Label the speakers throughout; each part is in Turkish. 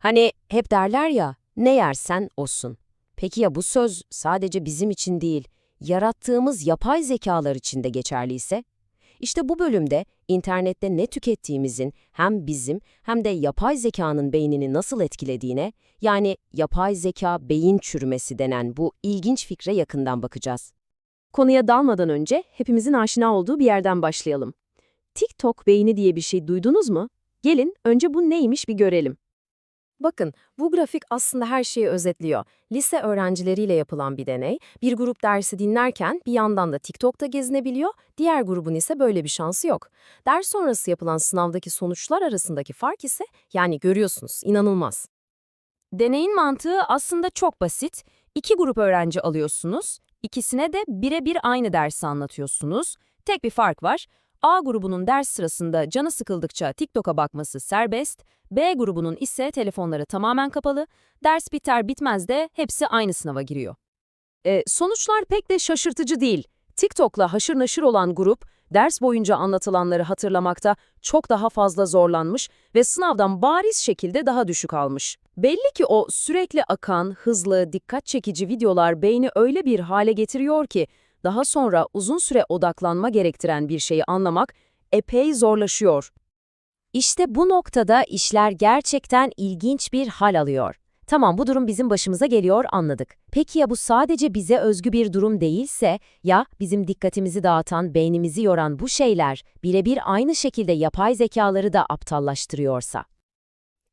Speaker 1: Hani hep derler ya, ne yersen olsun. Peki ya bu söz sadece bizim için değil, yarattığımız yapay zekalar için de geçerliyse? İşte bu bölümde internette ne tükettiğimizin hem bizim hem de yapay zekanın beynini nasıl etkilediğine, yani yapay zeka beyin çürümesi denen bu ilginç fikre yakından bakacağız.
Speaker 2: Konuya dalmadan önce hepimizin aşina olduğu bir yerden başlayalım. TikTok beyni diye bir şey duydunuz mu? Gelin önce bu neymiş bir görelim. Bakın, bu grafik aslında her şeyi özetliyor. Lise öğrencileriyle yapılan bir deney. Bir grup dersi dinlerken bir yandan da TikTok'ta gezinebiliyor, diğer grubun ise böyle bir şansı yok. Ders sonrası yapılan sınavdaki sonuçlar arasındaki fark ise, yani görüyorsunuz, inanılmaz. Deneyin mantığı aslında çok basit. İki grup öğrenci alıyorsunuz, ikisine de birebir aynı dersi anlatıyorsunuz. Tek bir fark var. A grubunun ders sırasında canı sıkıldıkça TikTok'a bakması serbest, B grubunun ise telefonları tamamen kapalı, ders biter bitmez de hepsi aynı sınava giriyor. E, sonuçlar pek de şaşırtıcı değil. TikTok'la haşır naşır olan grup, ders boyunca anlatılanları hatırlamakta çok daha fazla zorlanmış ve sınavdan bariz şekilde daha düşük almış. Belli ki o sürekli akan, hızlı, dikkat çekici videolar beyni öyle bir hale getiriyor ki, daha sonra uzun süre odaklanma gerektiren bir şeyi anlamak epey zorlaşıyor.
Speaker 1: İşte bu noktada işler gerçekten ilginç bir hal alıyor. Tamam bu durum bizim başımıza geliyor anladık. Peki ya bu sadece bize özgü bir durum değilse, ya bizim dikkatimizi dağıtan, beynimizi yoran bu şeyler birebir aynı şekilde yapay zekaları da aptallaştırıyorsa?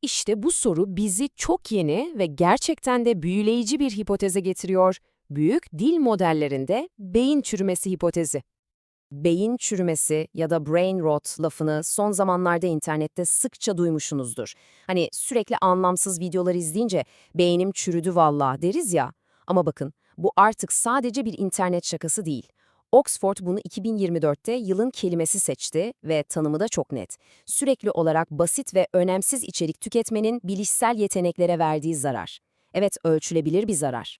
Speaker 2: İşte bu soru bizi çok yeni ve gerçekten de büyüleyici bir hipoteze getiriyor. Büyük dil modellerinde beyin çürümesi hipotezi. Beyin çürümesi ya da brain rot lafını son zamanlarda internette sıkça duymuşsunuzdur. Hani sürekli anlamsız videolar izleyince beynim çürüdü valla deriz ya. Ama bakın bu artık sadece bir internet şakası değil. Oxford bunu 2024'te yılın kelimesi seçti ve tanımı da çok net. Sürekli olarak basit ve önemsiz içerik tüketmenin bilişsel yeteneklere verdiği zarar. Evet, ölçülebilir bir zarar.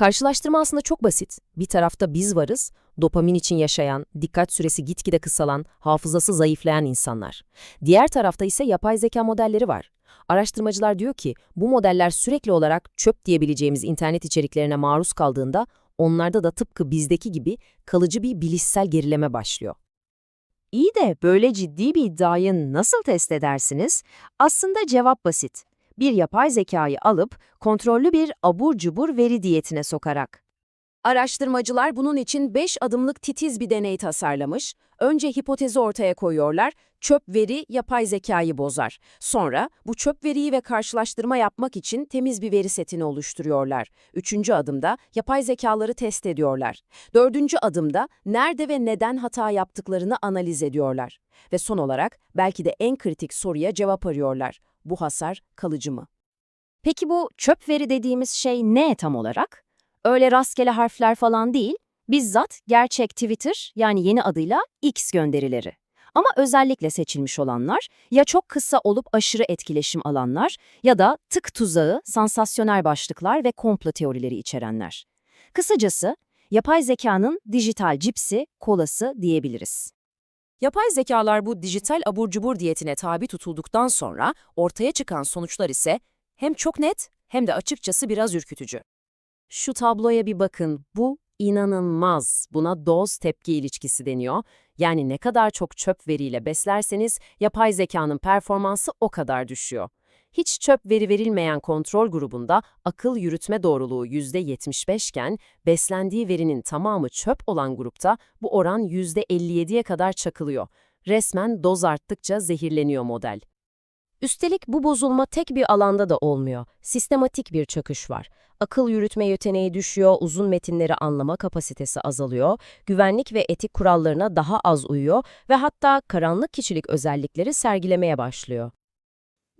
Speaker 2: Karşılaştırma aslında çok basit. Bir tarafta biz varız, dopamin için yaşayan, dikkat süresi gitgide kısalan, hafızası zayıflayan insanlar. Diğer tarafta ise yapay zeka modelleri var. Araştırmacılar diyor ki bu modeller sürekli olarak çöp diyebileceğimiz internet içeriklerine maruz kaldığında onlarda da tıpkı bizdeki gibi kalıcı bir bilişsel gerileme başlıyor.
Speaker 1: İyi de böyle ciddi bir iddiayı nasıl test edersiniz? Aslında cevap basit. Bir yapay zekayı alıp kontrollü bir abur cubur veri diyetine sokarak.
Speaker 2: Araştırmacılar bunun için 5 adımlık titiz bir deney tasarlamış. Önce hipotezi ortaya koyuyorlar, çöp veri yapay zekayı bozar. Sonra bu çöp veriyi ve karşılaştırma yapmak için temiz bir veri setini oluşturuyorlar. Üçüncü adımda yapay zekaları test ediyorlar. Dördüncü adımda nerede ve neden hata yaptıklarını analiz ediyorlar. Ve son olarak belki de en kritik soruya cevap arıyorlar. Bu hasar kalıcı mı?
Speaker 1: Peki bu çöp veri dediğimiz şey ne tam olarak? Öyle rastgele harfler falan değil, bizzat gerçek Twitter yani yeni adıyla X gönderileri. Ama özellikle seçilmiş olanlar ya çok kısa olup aşırı etkileşim alanlar ya da tık tuzağı, sansasyonel başlıklar ve komplo teorileri içerenler. Kısacası yapay zekanın dijital cipsi, kolası diyebiliriz.
Speaker 2: Yapay zekalar bu dijital abur cubur diyetine tabi tutulduktan sonra ortaya çıkan sonuçlar ise hem çok net hem de açıkçası biraz ürkütücü.
Speaker 1: Şu tabloya bir bakın, bu inanılmaz. Buna doz-tepki ilişkisi deniyor. Yani ne kadar çok çöp veriyle beslerseniz yapay zekanın performansı o kadar düşüyor. Hiç çöp veri verilmeyen kontrol grubunda akıl yürütme doğruluğu %75 iken beslendiği verinin tamamı çöp olan grupta bu oran %57'ye kadar çakılıyor. Resmen doz arttıkça zehirleniyor model. Üstelik bu bozulma tek bir alanda da olmuyor. Sistematik bir çöküş var. Akıl yürütme yeteneği düşüyor, uzun metinleri anlama kapasitesi azalıyor, güvenlik ve etik kurallarına daha az uyuyor ve hatta karanlık kişilik özellikleri sergilemeye başlıyor.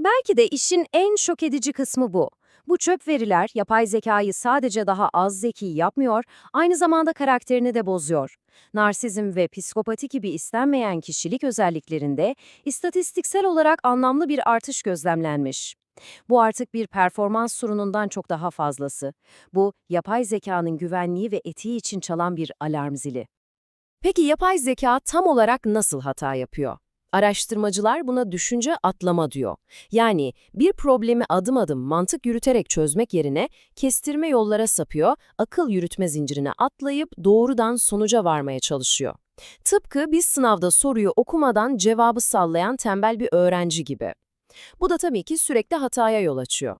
Speaker 1: Belki de işin en şok edici kısmı bu. Bu çöp veriler yapay zekayı sadece daha az zeki yapmıyor, aynı zamanda karakterini de bozuyor. Narsizm ve psikopati gibi istenmeyen kişilik özelliklerinde istatistiksel olarak anlamlı bir artış gözlemlenmiş. Bu artık bir performans sorunundan çok daha fazlası. Bu, yapay zekanın güvenliği ve etiği için çalan bir alarm zili. Peki yapay zeka tam olarak nasıl hata yapıyor? Araştırmacılar buna düşünce atlama diyor. Yani bir problemi adım adım mantık yürüterek çözmek yerine kestirme yollara sapıyor, akıl yürütme zincirine atlayıp doğrudan sonuca varmaya çalışıyor. Tıpkı biz sınavda soruyu okumadan cevabı sallayan tembel bir öğrenci gibi. Bu da tabii ki sürekli hataya yol açıyor.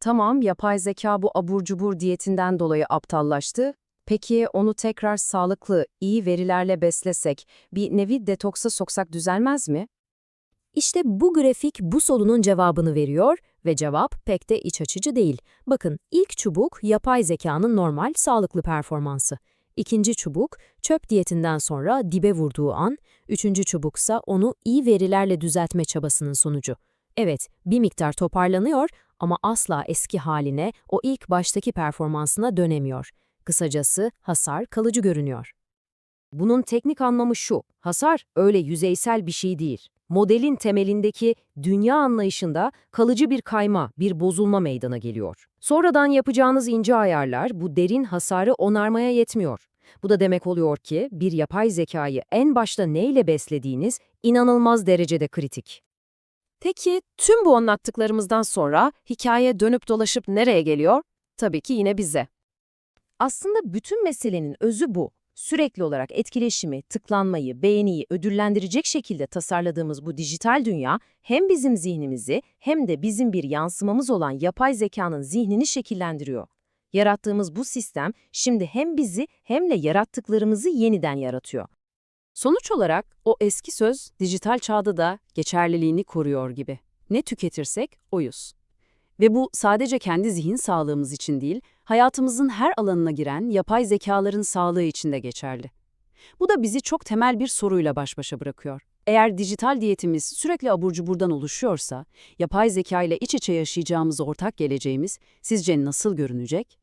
Speaker 2: Tamam, yapay zeka bu abur cubur diyetinden dolayı aptallaştı. Peki onu tekrar sağlıklı, iyi verilerle beslesek, bir nevi detoksa soksak düzelmez mi?
Speaker 3: İşte bu grafik bu sorunun cevabını veriyor ve cevap pek de iç açıcı değil. Bakın ilk çubuk yapay zekanın normal sağlıklı performansı. İkinci çubuk çöp diyetinden sonra dibe vurduğu an, üçüncü çubuksa onu iyi verilerle düzeltme çabasının sonucu. Evet, bir miktar toparlanıyor ama asla eski haline, o ilk baştaki performansına dönemiyor. Kısacası hasar kalıcı görünüyor.
Speaker 2: Bunun teknik anlamı şu, hasar öyle yüzeysel bir şey değil. Modelin temelindeki dünya anlayışında kalıcı bir kayma, bir bozulma meydana geliyor. Sonradan yapacağınız ince ayarlar bu derin hasarı onarmaya yetmiyor. Bu da demek oluyor ki bir yapay zekayı en başta neyle beslediğiniz inanılmaz derecede kritik.
Speaker 1: Peki tüm bu anlattıklarımızdan sonra hikaye dönüp dolaşıp nereye geliyor? Tabii ki yine bize.
Speaker 2: Aslında bütün meselenin özü bu. Sürekli olarak etkileşimi, tıklanmayı, beğeniyi ödüllendirecek şekilde tasarladığımız bu dijital dünya hem bizim zihnimizi hem de bizim bir yansımamız olan yapay zekanın zihnini şekillendiriyor. Yarattığımız bu sistem şimdi hem bizi hem de yarattıklarımızı yeniden yaratıyor.
Speaker 1: Sonuç olarak o eski söz dijital çağda da geçerliliğini koruyor gibi. Ne tüketirsek oyuz. Ve bu sadece kendi zihin sağlığımız için değil, hayatımızın her alanına giren yapay zekaların sağlığı için de geçerli. Bu da bizi çok temel bir soruyla baş başa bırakıyor. Eğer dijital diyetimiz sürekli abur cuburdan oluşuyorsa, yapay zeka ile iç içe yaşayacağımız ortak geleceğimiz sizce nasıl görünecek?